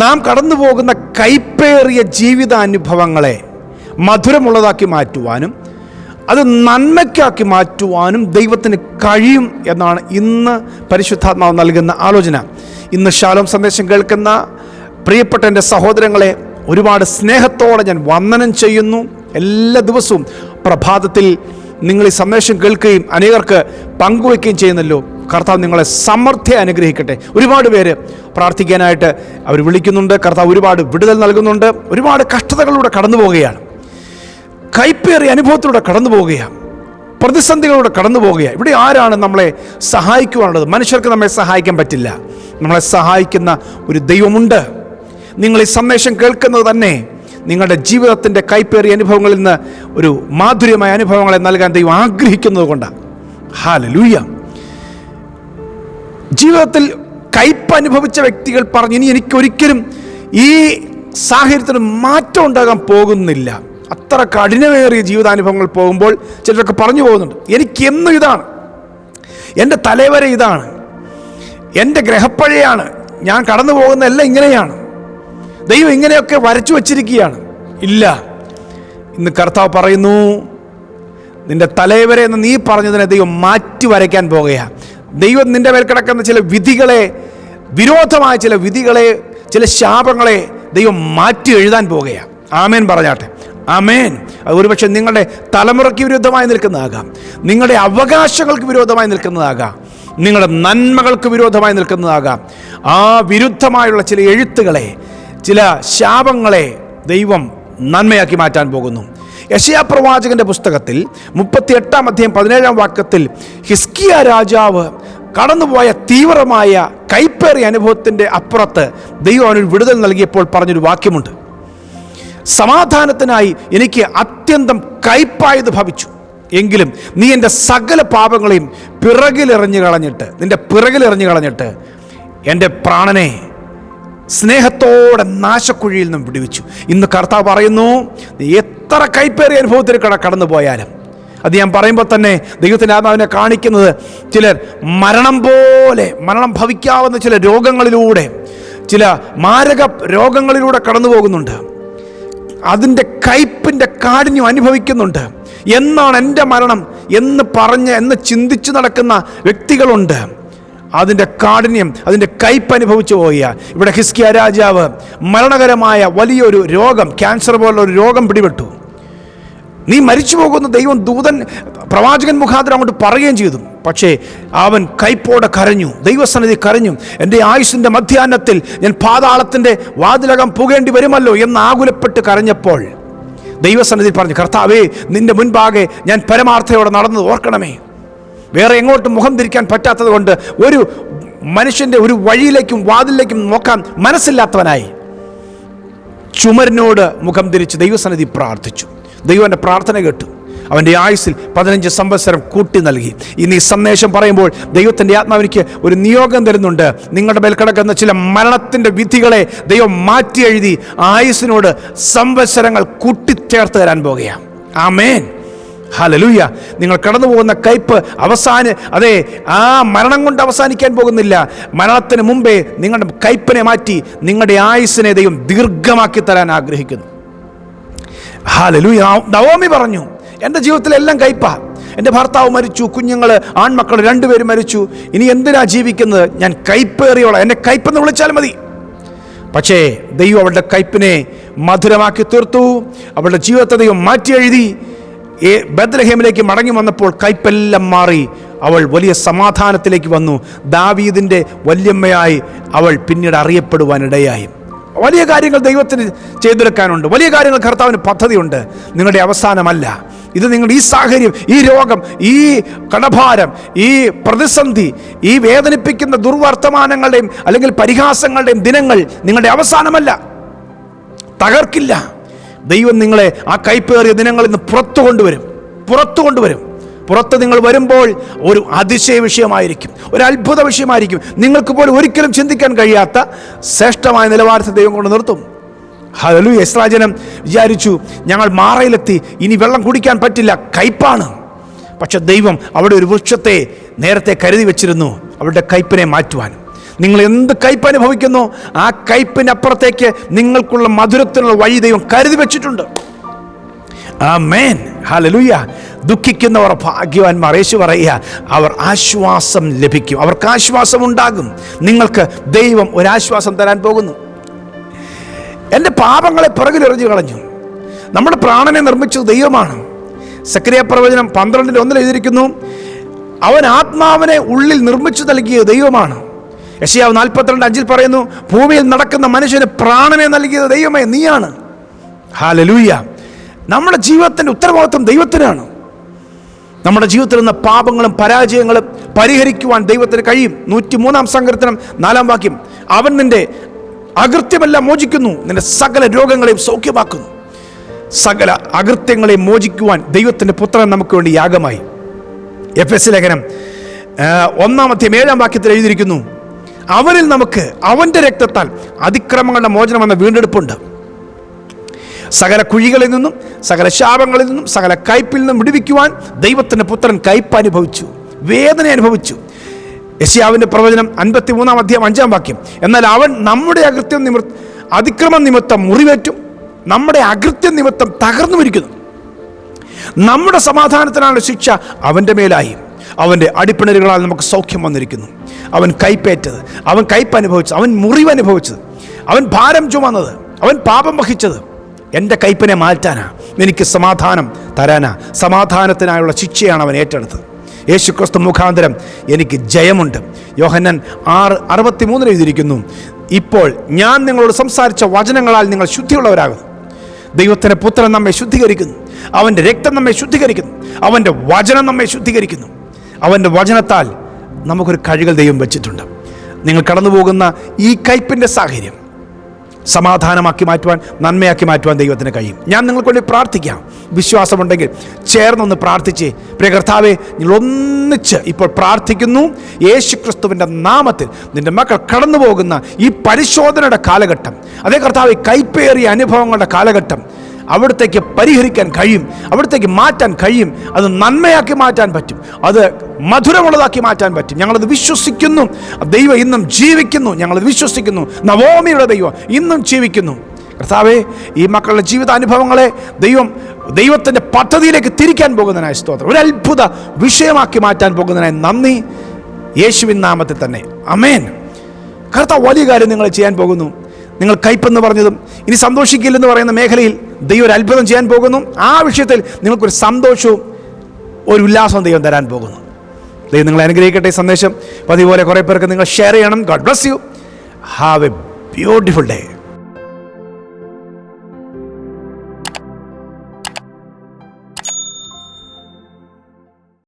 നാം കടന്നു പോകുന്ന കൈപ്പേറിയ ജീവിതാനുഭവങ്ങളെ മധുരമുള്ളതാക്കി മാറ്റുവാനും അത് നന്മയ്ക്കാക്കി മാറ്റുവാനും ദൈവത്തിന് കഴിയും എന്നാണ് ഇന്ന് പരിശുദ്ധാത്മാവ് നൽകുന്ന ആലോചന. ഇന്ന് ശാലോം സന്ദേശം കേൾക്കുന്ന പ്രിയപ്പെട്ട എന്റെ സഹോദരങ്ങളെ ഒരുപാട് സ്നേഹത്തോടെ ഞാൻ വന്ദനം ചെയ്യുന്നു. എല്ലാ ദിവസവും പ്രഭാതത്തിൽ നിങ്ങൾ ഈ സന്ദേശം കേൾക്കുകയും അനേകർക്ക് പങ്കുവയ്ക്കുകയും ചെയ്യുന്നല്ലോ. കർത്താവ് നിങ്ങളെ സമൃദ്ധി അനുഗ്രഹിക്കട്ടെ. ഒരുപാട് പേര് പ്രാർത്ഥിക്കാനായിട്ട് അവർ വിളിക്കുന്നുണ്ട്. കർത്താവ് ഒരുപാട് വിടുതൽ നൽകുന്നുണ്ട്. ഒരുപാട് കഷ്ടതകളിലൂടെ കടന്നു പോവുകയാണ്. കൈപ്പേറിയ അനുഭവത്തിലൂടെ കടന്നു പോവുകയാണ്. പ്രതിസന്ധികളിലൂടെ കടന്നു പോവുകയാണ്. ഇവിടെ ആരാണ് നമ്മളെ സഹായിക്കുവാനുള്ളത്? മനുഷ്യർക്ക് നമ്മെ സഹായിക്കാൻ പറ്റില്ല. നമ്മളെ സഹായിക്കുന്ന ഒരു ദൈവമുണ്ട്. നിങ്ങൾ ഈ സന്ദേശം കേൾക്കുന്നത് തന്നെ നിങ്ങളുടെ ജീവിതത്തിന്റെ കൈപ്പേറിയ അനുഭവങ്ങളിൽ നിന്ന് ഒരു മാധുര്യമായ അനുഭവങ്ങളെ നൽകാൻ ദൈവം ആഗ്രഹിക്കുന്നത് കൊണ്ടാണ്. ഹാലലൂയ ജീവിതത്തിൽ കയ്പ് അനുഭവിച്ച വ്യക്തികൾ പറഞ്ഞു ഇനി എനിക്കൊരിക്കലും ഈ സാഹചര്യത്തിന് മാറ്റം ഉണ്ടാകാൻ പോകുന്നില്ല. അത്ര കഠിനമേറിയ ജീവിതാനുഭവങ്ങൾ പോകുമ്പോൾ ചിലരൊക്കെ പറഞ്ഞു പോകുന്നുണ്ട് എനിക്ക് എന്നും ഇതാണ്. എന്റെ തലവരെ ഇതാണ്. എന്റെ ഗ്രഹപ്പഴയാണ്. ഞാൻ കടന്നു പോകുന്ന എല്ലാം ഇങ്ങനെയാണ്. ദൈവം ഇങ്ങനെയൊക്കെ വരച്ചു വച്ചിരിക്കുകയാണ്. ഇല്ല. ഇന്ന് കർത്താവ് പറയുന്നു നിന്റെ തലവരെ എന്ന് നീ പറഞ്ഞതിനെ ദൈവം മാറ്റി വരയ്ക്കാൻ പോകുകയാണ്. ദൈവം നിന്റെ മേൽ കിടക്കുന്ന ചില വിധികളെ വിരോധമായ ചില വിധികളെ ചില ശാപങ്ങളെ ദൈവം മാറ്റി എഴുതാൻ പോകുകയാണ്. ആമേൻ പറഞ്ഞാട്ടെ. ആമേൻ. ഒരുപക്ഷെ നിങ്ങളുടെ തലമുറയ്ക്ക് വിരുദ്ധമായി നിൽക്കുന്നതാകാം. നിങ്ങളുടെ അവകാശങ്ങൾക്ക് വിരോധമായി നിൽക്കുന്നതാകാം. നിങ്ങളുടെ നന്മകൾക്ക് വിരോധമായി നിൽക്കുന്നതാകാം. ആ വിരുദ്ധമായുള്ള ചില എഴുത്തുകളെ ചില ശാപങ്ങളെ ദൈവം നന്മയാക്കി മാറ്റാൻ പോകുന്നു. യശയാ പ്രവാചകന്റെ പുസ്തകത്തിൽ മുപ്പത്തി എട്ടാം അധ്യായം പതിനേഴാം വാക്യത്തിൽ ഹിസ്കിയ രാജാവ് കടന്നുപോയ തീവ്രമായ കൈപ്പേറിയ അനുഭവത്തിന്റെ അപ്പുറത്ത് ദൈവം അവനൊരു വിടുതൽ നൽകിയപ്പോൾ പറഞ്ഞൊരു വാക്യമുണ്ട്. സമാധാനത്തിനായി എനിക്ക് അത്യന്തം കയ്പായത് ഭവിച്ചു. എങ്കിലും നീ എന്റെ സകല പാപങ്ങളെയും പിറകിലെറിഞ്ഞു കളഞ്ഞിട്ട് നിന്റെ പിറകിലെറിഞ്ഞു കളഞ്ഞിട്ട് എന്റെ പ്രാണനെ സ്നേഹത്തോടെ നാശക്കുഴിയിൽ നിന്നും വിടുവിച്ചു. ഇന്ന് കർത്താവ് പറയുന്നു നീ എത്ര കൈപ്പേറിയ അനുഭവത്തിൽ കട കടന്നു പോയാലും അത് ഞാൻ പറയുമ്പോൾ തന്നെ ദൈവത്തിന്റെ ആത്മാവിനെ കാണിക്കുന്നത് ചിലർ മരണം പോലെ മരണം ഭവിക്കാവുന്ന ചില രോഗങ്ങളിലൂടെ ചില മാരക രോഗങ്ങളിലൂടെ കടന്നു പോകുന്നുണ്ട്. അതിന്റെ കയ്പിന്റെ കാഠിന്യം അനുഭവിക്കുന്നുണ്ട്. എന്നാണ് എന്റെ മരണം എന്ന് പറഞ്ഞ് എന്ന് ചിന്തിച്ചു നടക്കുന്ന വ്യക്തികളുണ്ട്. അതിന്റെ കാഠിന്യം അതിന്റെ കയ്പ് അനുഭവിച്ചു പോയ ഇവിടെ ഹിസ്കിയ രാജാവ് മരണകരമായ വലിയൊരു രോഗം ക്യാൻസർ പോലുള്ള ഒരു രോഗം പിടിപെട്ടു. നീ മരിച്ചു പോകുന്ന ദൈവം ദൂതൻ പ്രവാചകൻ മുഖാന്തരം അങ്ങോട്ട് പറയുകയും ചെയ്തു. പക്ഷേ അവൻ കൈപ്പോടെ കരഞ്ഞു. ദൈവസന്നിധി കരഞ്ഞു. എന്റെ ആയുസിന്റെ മധ്യാഹ്നത്തിൽ ഞാൻ പാതാളത്തിന്റെ വാതിലകം പുകേണ്ടി വരുമല്ലോ എന്ന് ആകുലപ്പെട്ട് കരഞ്ഞപ്പോൾ ദൈവസന്നിധി പറഞ്ഞു കർത്താവേ നിന്റെ മുൻപാകെ ഞാൻ പരമാർത്ഥയോടെ നടന്നത് ഓർക്കണമേ. വേറെ എങ്ങോട്ടും മുഖം തിരിക്കാൻ പറ്റാത്തത് കൊണ്ട് ഒരു മനുഷ്യന്റെ ഒരു വഴിയിലേക്കും വാതിലേക്കും നോക്കാൻ മനസ്സില്ലാത്തവനായി. ചുമരിനോട് മുഖം തിരിച്ച് ദൈവസന്നിധി പ്രാർത്ഥിച്ചു. ദൈവം എന്റെ പ്രാർത്ഥന കേട്ടു. അവന്റെ ആയുസ്സിൽ പതിനഞ്ച് സംവത്സരം കൂട്ടി നൽകി. ഇനി സന്ദേശം പറയുമ്പോൾ ദൈവത്തിന്റെ ആത്മാവിനിക്ക് ഒരു നിയോഗം തരുന്നുണ്ട്. നിങ്ങളുടെ മേൽ കിടക്കുന്ന ചില മരണത്തിന്റെ വിധികളെ ദൈവം മാറ്റി എഴുതി ആയുസ്സിനോട് സംവത്സരങ്ങൾ കൂട്ടിച്ചേർത്ത് തരാൻ പോകുകയാണ്. ആമേൻ. ഹലലൂയ നിങ്ങൾ കടന്നു പോകുന്ന കയ്പ് അവസാന അതെ ആ മരണം കൊണ്ട് അവസാനിക്കാൻ പോകുന്നില്ല. മരണത്തിന് മുമ്പേ നിങ്ങളുടെ കയ്പിനെ മാറ്റി നിങ്ങളുടെ ആയുസ്സിനെ ദൈവം ദീർഘമാക്കി തരാൻ ആഗ്രഹിക്കുന്നു. ഹാലലൂയ. നവോമി പറഞ്ഞു എന്റെ ജീവിതത്തിലെല്ലാം കയ്പാ. എന്റെ ഭർത്താവ് മരിച്ചു കുഞ്ഞുങ്ങൾ ആൺമക്കൾ രണ്ടുപേരും മരിച്ചു. ഇനി എന്തിനാ ജീവിക്കുന്നത്? ഞാൻ കയ്പേറിയോളാം. എന്നെ കയ്പെന്ന് വിളിച്ചാൽ മതി. പക്ഷേ ദൈവം അവളുടെ കയ്പിനെ മധുരമാക്കി തീർത്തു. അവളുടെ ജീവിതത്തെ ദൈവം മാറ്റി എഴുതി. ബദ്രഹേമിലേക്ക് മടങ്ങി വന്നപ്പോൾ കയ്പെല്ലാം മാറി. അവൾ വലിയ സമാധാനത്തിലേക്ക് വന്നു. ദാവീദിന്റെ വല്യമ്മയായി അവൾ പിന്നീട് അറിയപ്പെടുവാനിടയായി. വലിയ കാര്യങ്ങൾ ദൈവത്തിന് ചെയ്തെടുക്കാനുണ്ട്. വലിയ കാര്യങ്ങൾ കർത്താവിന് പദ്ധതിയുണ്ട്. നിങ്ങളുടെ അവസാനമല്ല. ഇത് നിങ്ങൾ ഈ സാഹചര്യം ഈ രോഗം ഈ കടഭാരം ഈ പ്രതിസന്ധി ഈ വേദനിപ്പിക്കുന്ന ദുർവർത്തമാനങ്ങളുടെയും അല്ലെങ്കിൽ പരിഹാസങ്ങളുടെയും ദിനങ്ങൾ നിങ്ങളുടെ അവസാനമല്ല. തകർക്കില്ല. ദൈവം നിങ്ങളെ ആ കൈപ്പേറിയ ദിനങ്ങളിൽ നിന്ന് പുറത്തു കൊണ്ടുവരും. പുറത്തു കൊണ്ടുവരും. പുറത്ത് നിങ്ങൾ വരുമ്പോൾ ഒരു അതിശയ വിഷയമായിരിക്കും ഒരു അത്ഭുത വിഷയമായിരിക്കും. നിങ്ങൾക്ക് പോലും ഒരിക്കലും ചിന്തിക്കാൻ കഴിയാത്ത ശ്രേഷ്ഠമായ നിലവാരത്തെ ദൈവം കൊണ്ട് നിർത്തും. ഹലു യസ്രാജനം വിചാരിച്ചു ഞങ്ങൾ മാറയിലെത്തി ഇനി വെള്ളം കുടിക്കാൻ പറ്റില്ല കയ്പാണ്. പക്ഷെ ദൈവം അവിടെ ഒരു വൃക്ഷത്തെ നേരത്തെ കരുതി വെച്ചിരുന്നു അവരുടെ കയ്പിനെ മാറ്റുവാൻ. നിങ്ങൾ എന്ത് കയ്പ് അനുഭവിക്കുന്നു ആ കയ്പിനപ്പുറത്തേക്ക് നിങ്ങൾക്കുള്ള മധുരത്തിനുള്ള വഴി ദൈവം കരുതി വെച്ചിട്ടുണ്ട്. ആമേൻ. ഹല്ലേലൂയ. ദുഃഖിക്കുന്നവർ ഭാഗ്യവാന്മാർ. യേശു പറയുക അവർ ആശ്വാസം ലഭിക്കും. അവർക്ക് ആശ്വാസം ഉണ്ടാകും. നിങ്ങൾക്ക് ദൈവം ഒരാശ്വാസം തരാൻ പോകുന്നു. എന്റെ പാപങ്ങളെ പിറകിലെറിഞ്ഞു കളഞ്ഞു. നമ്മുടെ പ്രാണനെ നിർമ്മിച്ചത് ദൈവമാണ്. സക്രിയ പ്രവചനം പന്ത്രണ്ടിൽ ഒന്നിൽ എഴുതിയിരിക്കുന്നു അവൻ ആത്മാവിനെ ഉള്ളിൽ നിർമ്മിച്ചു നൽകിയ ദൈവമാണ്. യശയാവ് നാൽപ്പത്തിരണ്ട് അഞ്ചിൽ പറയുന്നു ഭൂമിയിൽ നടക്കുന്ന മനുഷ്യന് പ്രാണനെ നൽകിയത് ദൈവമേ നീയാണ്. ഹാലലൂയ നമ്മുടെ ജീവിതത്തിന്റെ ഉത്തരവാദിത്വം ദൈവത്തിനാണ്. നമ്മുടെ ജീവിതത്തിൽ നിന്ന് പാപങ്ങളും പരാജയങ്ങളും പരിഹരിക്കുവാൻ ദൈവത്തിന് കഴിയും. നൂറ്റി മൂന്നാം സങ്കീർത്തനം നാലാം വാക്യം. അവൻ നിന്റെ അകൃത്യമെല്ലാം മോചിക്കുന്നു. നിന്റെ സകല രോഗങ്ങളെയും സൗഖ്യമാക്കുന്നു. സകല അകൃത്യങ്ങളെയും മോചിക്കുവാൻ ദൈവത്തിന്റെ പുത്രൻ നമുക്ക് വേണ്ടി യാഗമായി. എഫ് എസ് ലേഖനം ഒന്നാമത്തെ ഒന്നാം ഏഴാം വാക്യത്തിൽ എഴുതിയിരിക്കുന്നു. അവരിൽ നമുക്ക് അവന്റെ രക്തത്താൽ അതിക്രമങ്ങളുടെ മോചനം എന്ന വീണ്ടെടുപ്പുണ്ട്. സകല കുഴികളിൽ നിന്നും സകല ശാപങ്ങളിൽ നിന്നും സകല കയ്പിൽ നിന്നും വിടുവിക്കുവാൻ ദൈവത്തിന്റെ പുത്രൻ കയ്പ് അനുഭവിച്ചു വേദന അനുഭവിച്ചു. യശ്യാവിന്റെ പ്രവചനം അൻപത്തി മൂന്നാം അധ്യായം അഞ്ചാം വാക്യം. എന്നാൽ അവൻ നമ്മുടെ അകൃത്യം നിമിർ അതിക്രമം നിമിത്തം മുറിവേറ്റും നമ്മുടെ അകൃത്യം നിമിത്തം തകർന്നു ഇരിക്കുന്നു നമ്മുടെ സമാധാനത്തിനാണ് ശിക്ഷ അവന്റെ മേലായി. അവന്റെ അടിപ്പിണരുകളാൽ നമുക്ക് സൗഖ്യം വന്നിരിക്കുന്നു. അവൻ കൈപ്പേറ്റത് അവൻ കയ്പ് അനുഭവിച്ചത് അവൻ മുറിവ് അനുഭവിച്ചത് അവൻ ഭാരം ചുമന്നത് അവൻ പാപം വഹിച്ചത് എന്റെ കയ്പിനെ മാറ്റാനാ. എനിക്ക് സമാധാനം തരാനാ. സമാധാനത്തിനായുള്ള ശിക്ഷയാണ് അവൻ ഏറ്റെടുത്തത്. യേശു ക്രിസ്തു മുഖാന്തരം എനിക്ക് ജയമുണ്ട്. യോഹന്നൻ ആറ് അറുപത്തി മൂന്നിൽ എഴുതിയിരിക്കുന്നു ഇപ്പോൾ ഞാൻ നിങ്ങളോട് സംസാരിച്ച വചനങ്ങളാൽ നിങ്ങൾ ശുദ്ധിയുള്ളവരാകുന്നു. ദൈവത്തിന്റെ പുത്രൻ നമ്മെ ശുദ്ധീകരിക്കുന്നു. അവന്റെ രക്തം നമ്മെ ശുദ്ധീകരിക്കുന്നു. അവന്റെ വചനം നമ്മെ ശുദ്ധീകരിക്കുന്നു. അവന്റെ വചനത്താൽ നമുക്കൊരു കഴികൾ ദൈവം വെച്ചിട്ടുണ്ട്. നിങ്ങൾ കടന്നു പോകുന്ന ഈ കയ്പിന്റെ സാഹചര്യം സമാധാനമാക്കി മാറ്റുവാൻ നന്മയാക്കി മാറ്റുവാൻ ദൈവത്തിന് കഴിയും. ഞാൻ നിങ്ങൾക്ക് വേണ്ടി പ്രാർത്ഥിക്കാം. വിശ്വാസമുണ്ടെങ്കിൽ ചേർന്നൊന്ന് പ്രാർത്ഥിച്ച് പ്രിയ കർത്താവെ നിങ്ങൾ ഒന്നിച്ച് ഇപ്പോൾ പ്രാർത്ഥിക്കുന്നു. യേശു ക്രിസ്തുവിന്റെ നാമത്തിൽ നിന്റെ മക്കൾ കടന്നു പോകുന്ന ഈ പരിശോധനയുടെ കാലഘട്ടം അതേ കർത്താവ് കൈപ്പേറിയ അനുഭവങ്ങളുടെ കാലഘട്ടം അവിടത്തേക്ക് പരിഹരിക്കാൻ കഴിയും അവിടത്തേക്ക് മാറ്റാൻ കഴിയും അത് നന്മയാക്കി മാറ്റാൻ പറ്റും അത് മധുരമുള്ളതാക്കി മാറ്റാൻ പറ്റും. ഞങ്ങളത് വിശ്വസിക്കുന്നു. ദൈവം ഇന്നും ജീവിക്കുന്നു. ഞങ്ങളത് വിശ്വസിക്കുന്നു. നവോമിയുടെ ദൈവം ഇന്നും ജീവിക്കുന്നു. കർത്താവേ ഈ മക്കളുടെ ജീവിതാനുഭവങ്ങളെ ദൈവം ദൈവത്തിന്റെ പദ്ധതിയിലേക്ക് തിരിക്കാൻ പോകുന്നതിനായി സ്തോത്രം. ഒരു അത്ഭുത വിഷയമാക്കി മാറ്റാൻ പോകുന്നതിനായി നന്ദി. യേശുവിൻ നാമത്തിൽ തന്നെ. അമേൻ കർത്താവ് വലിയ കാര്യം നിങ്ങൾ ചെയ്യാൻ പോകുന്നു. നിങ്ങൾ കയ്പെന്ന് പറഞ്ഞതും ഇനി സന്തോഷിക്കില്ലെന്ന് പറയുന്ന മേഖലയിൽ ദൈവം ഒരു അത്ഭുതം ചെയ്യാൻ പോകുന്നു. ആ വിഷയത്തിൽ നിങ്ങൾക്കൊരു സന്തോഷവും ഒരു ഉല്ലാസവും ദൈവം തരാൻ പോകുന്നു. ദൈവം നിങ്ങളെ അനുഗ്രഹിക്കട്ടെ സന്ദേശം. പതിപോലെ കുറേ പേർക്ക് നിങ്ങൾ ഷെയർ ചെയ്യണം. God bless you have a beautiful day